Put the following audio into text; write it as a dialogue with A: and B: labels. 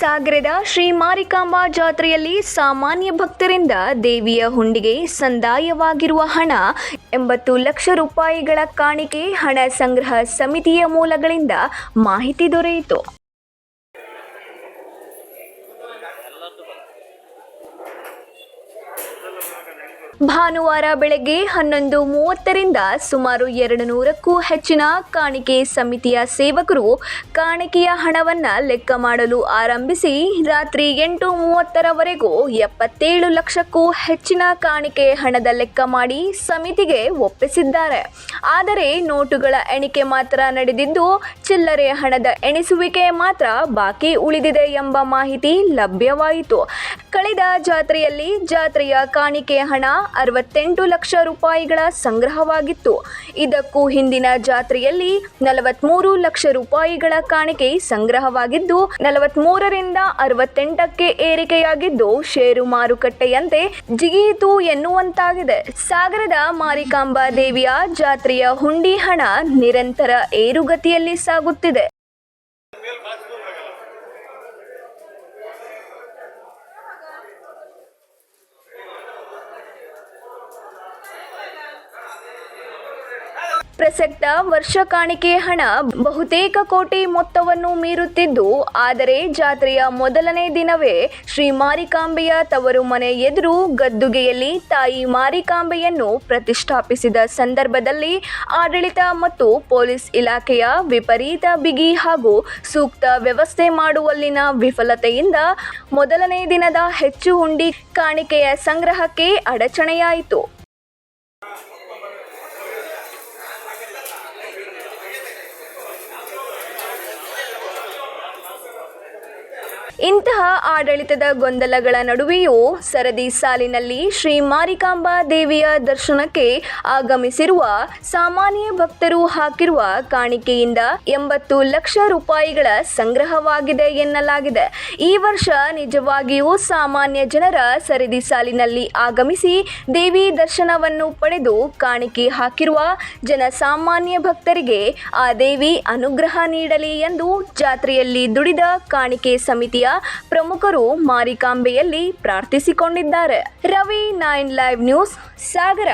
A: ಸಾಗರದ ಶ್ರೀ ಮಾರಿಕಾಂಬಾ ಜಾತ್ರೆಯಲ್ಲಿ ಸಾಮಾನ್ಯ ಭಕ್ತರಿಂದ ದೇವಿಯ ಹುಂಡಿಗೆ ಸಂದಾಯವಾಗಿರುವ ಹಣ ಎಂಬತ್ತು ಲಕ್ಷ ರೂಪಾಯಿಗಳ ಕಾಣಿಕೆ ಹಣ ಸಂಗ್ರಹ ಸಮಿತಿಯ ಮೂಲಗಳಿಂದ ಮಾಹಿತಿ ದೊರೆಯಿತು. ಭಾನುವಾರ ಬೆಳಗ್ಗೆ ಹನ್ನೊಂದು ಮೂವತ್ತರಿಂದ ಸುಮಾರು ಎರಡು ನೂರಕ್ಕೂ ಹೆಚ್ಚಿನ ಕಾಣಿಕೆ ಸಮಿತಿಯ ಸೇವಕರು ಕಾಣಿಕೆಯ ಹಣವನ್ನು ಲೆಕ್ಕ ಮಾಡಲು ಆರಂಭಿಸಿ ರಾತ್ರಿ ಎಂಟು ಮೂವತ್ತರವರೆಗೂ ಎಪ್ಪತ್ತೇಳು ಲಕ್ಷಕ್ಕೂ ಹೆಚ್ಚಿನ ಕಾಣಿಕೆ ಹಣದ ಲೆಕ್ಕ ಮಾಡಿ ಸಮಿತಿಗೆ ಒಪ್ಪಿಸಿದ್ದಾರೆ. ಆದರೆ ನೋಟುಗಳ ಎಣಿಕೆ ಮಾತ್ರ ನಡೆದಿದ್ದು ಚಿಲ್ಲರೆ ಹಣದ ಎಣಿಸುವಿಕೆ ಮಾತ್ರ ಬಾಕಿ ಉಳಿದಿದೆ ಎಂಬ ಮಾಹಿತಿ ಲಭ್ಯವಾಯಿತು. ಕಳೆದ ಜಾತ್ರೆಯಲ್ಲಿ ಜಾತ್ರೆಯ ಕಾಣಿಕೆ ಹಣ ಅರವತ್ತೆಂಟು ಲಕ್ಷ ರೂಪಾಯಿಗಳ ಸಂಗ್ರಹವಾಗಿತ್ತು. ಇದಕ್ಕೂ ಹಿಂದಿನ ಜಾತ್ರೆಯಲ್ಲಿ ನಲವತ್ಮೂರು ಲಕ್ಷ ರೂಪಾಯಿಗಳ ಕಾಣಿಕೆ ಸಂಗ್ರಹವಾಗಿದ್ದು, ನಲವತ್ಮೂರರಿಂದ ಅರವತ್ತೆಂಟಕ್ಕೆ ಏರಿಕೆಯಾಗಿದ್ದು, ಷೇರು ಮಾರುಕಟ್ಟೆಯಂತೆ ಜಿಗಿಯಿತು ಎನ್ನುವಂತಾಗಿದೆ. ಸಾಗರದ ಮಾರಿಕಾಂಬಾ ದೇವಿಯ ಜಾತ್ರೆಯ ಹುಂಡಿ ಹಣ ನಿರಂತರ ಏರುಗತಿಯಲ್ಲಿ ಸಾಗುತ್ತಿದೆ. ಪ್ರಸಕ್ತ ವರ್ಷ ಕಾಣಿಕೆ ಹಣ ಬಹುತೇಕ ಕೋಟಿ ಮೊತ್ತವನ್ನು ಮೀರುತ್ತಿದ್ದು, ಆದರೆ ಜಾತ್ರೆಯ ಮೊದಲನೇ ದಿನವೇ ಶ್ರೀ ಮಾರಿಕಾಂಬೆಯ ತವರು ಮನೆ ಎದುರು ಗದ್ದುಗೆಯಲ್ಲಿ ತಾಯಿ ಮಾರಿಕಾಂಬೆಯನ್ನು ಪ್ರತಿಷ್ಠಾಪಿಸಿದ ಸಂದರ್ಭದಲ್ಲಿ ಆಡಳಿತ ಮತ್ತು ಪೊಲೀಸ್ ಇಲಾಖೆಯ ವಿಪರೀತ ಬಿಗಿ ಹಾಗೂ ಸೂಕ್ತ ವ್ಯವಸ್ಥೆ ಮಾಡುವಲ್ಲಿನ ವಿಫಲತೆಯಿಂದ ಮೊದಲನೇ ದಿನದ ಹೆಚ್ಚು ಹುಂಡಿ ಕಾಣಿಕೆಯ ಸಂಗ್ರಹಕ್ಕೆ ಅಡಚಣೆಯಾಯಿತು. ಇಂತಹ ಆಡಳಿತದ ಗೊಂದಲಗಳ ನಡುವೆಯೂ ಸರದಿ ಸಾಲಿನಲ್ಲಿ ಶ್ರೀ ಮಾರಿಕಾಂಬಾ ದೇವಿಯ ದರ್ಶನಕ್ಕೆ ಆಗಮಿಸಿರುವ ಸಾಮಾನ್ಯ ಭಕ್ತರು ಹಾಕಿರುವ ಕಾಣಿಕೆಯಿಂದ ಎಂಬತ್ತು ಲಕ್ಷ ರೂಪಾಯಿಗಳ ಸಂಗ್ರಹವಾಗಿದೆ ಎನ್ನಲಾಗಿದೆ. ಈ ವರ್ಷ ನಿಜವಾಗಿಯೂ ಸಾಮಾನ್ಯ ಜನರ ಸರದಿ ಸಾಲಿನಲ್ಲಿ ಆಗಮಿಸಿ ದೇವಿ ದರ್ಶನವನ್ನು ಪಡೆದು ಕಾಣಿಕೆ ಹಾಕಿರುವ ಜನಸಾಮಾನ್ಯ ಭಕ್ತರಿಗೆ ಆ ದೇವಿ ಅನುಗ್ರಹ ನೀಡಲಿ ಎಂದು ಜಾತ್ರೆಯಲ್ಲಿ ದುಡಿದ ಕಾಣಿಕೆ ಸಮಿತಿಯ ಪ್ರಮುಖರು ಮಾರಿಕಾಂಬೆಯಲ್ಲಿ ಪ್ರಾರ್ಥಿಸಿಕೊಂಡಿದ್ದಾರೆ. Ravi nine live news Sagara.